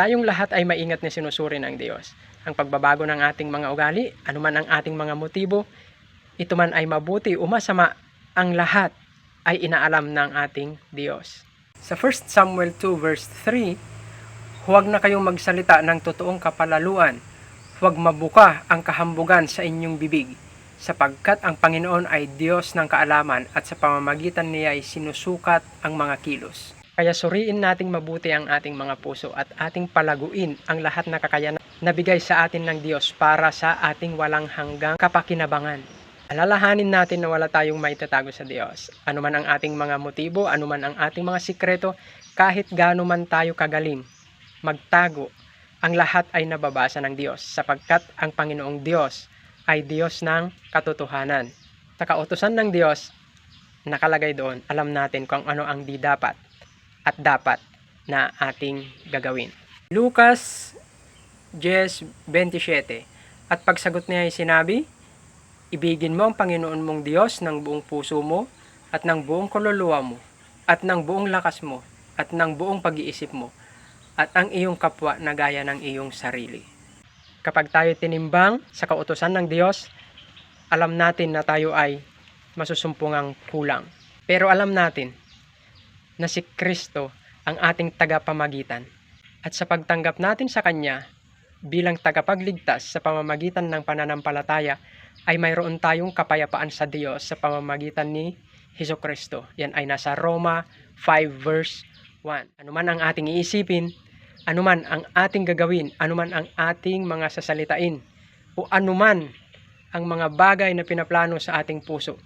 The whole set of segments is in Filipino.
tayong lahat ay maingat na sinusuri ng Diyos. Ang pagbabago ng ating mga ugali, anuman ang ating mga motibo, ito man ay mabuti o masama, ang lahat ay inaalam ng ating Diyos. Sa 1 Samuel 2 verse 3, huwag na kayong magsalita ng totoong kapalaluan. Huwag mabuka ang kahambugan sa inyong bibig, sapagkat ang Panginoon ay Diyos ng kaalaman at sa pamamagitan niya ay sinusukat ang mga kilos. Kaya suriin nating mabuti ang ating mga puso at ating palaguin ang lahat na kakayanan na bigay sa atin ng Diyos para sa ating walang hanggang kapakinabangan. Alalahanin natin na wala tayong maitatago sa Diyos. Ano man ang ating mga motibo, ano man ang ating mga sikreto, kahit gaano man tayo kagaling, magtago, ang lahat ay nababasa ng Diyos sapagkat ang Panginoong Diyos ay Diyos ng katotohanan. Sa kautosan ng Diyos, nakalagay doon, alam natin kung ano ang di dapat at dapat na ating gagawin. Lucas 10.27 At pagsagot niya ay sinabi, Ibigin mo ang Panginoon mong Diyos ng buong puso mo at ng buong kaluluwa mo at ng buong lakas mo at ng buong pag-iisip mo at ang iyong kapwa na gaya ng iyong sarili. Kapag tayo tinimbang sa kautosan ng Diyos, alam natin na tayo ay masusumpungang kulang. Pero alam natin na si Kristo ang ating tagapamagitan. At sa pagtanggap natin sa Kanya bilang tagapagligtas sa pamamagitan ng pananampalataya, ay mayroon tayong kapayapaan sa Diyos sa pamamagitan ni Heso Kristo. Yan ay nasa Roma 5 verse 1. Ano man ang ating iisipin, anuman ang ating gagawin, anuman ang ating mga sasalitain, o anuman ang mga bagay na pinaplano sa ating puso,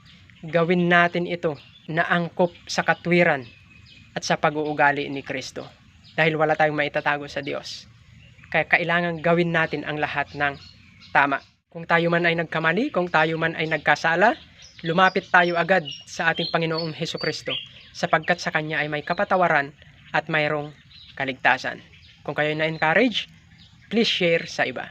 gawin natin ito na angkop sa katwiran at sa pag-uugali ni Kristo. Dahil wala tayong maitatago sa Diyos. Kaya kailangan gawin natin ang lahat ng tama. Kung tayo man ay nagkamali, kung tayo man ay nagkasala, lumapit tayo agad sa ating Panginoong Heso Kristo sapagkat sa Kanya ay may kapatawaran at mayroong kaligtasan. Kung kayo na-encourage, please share sa iba.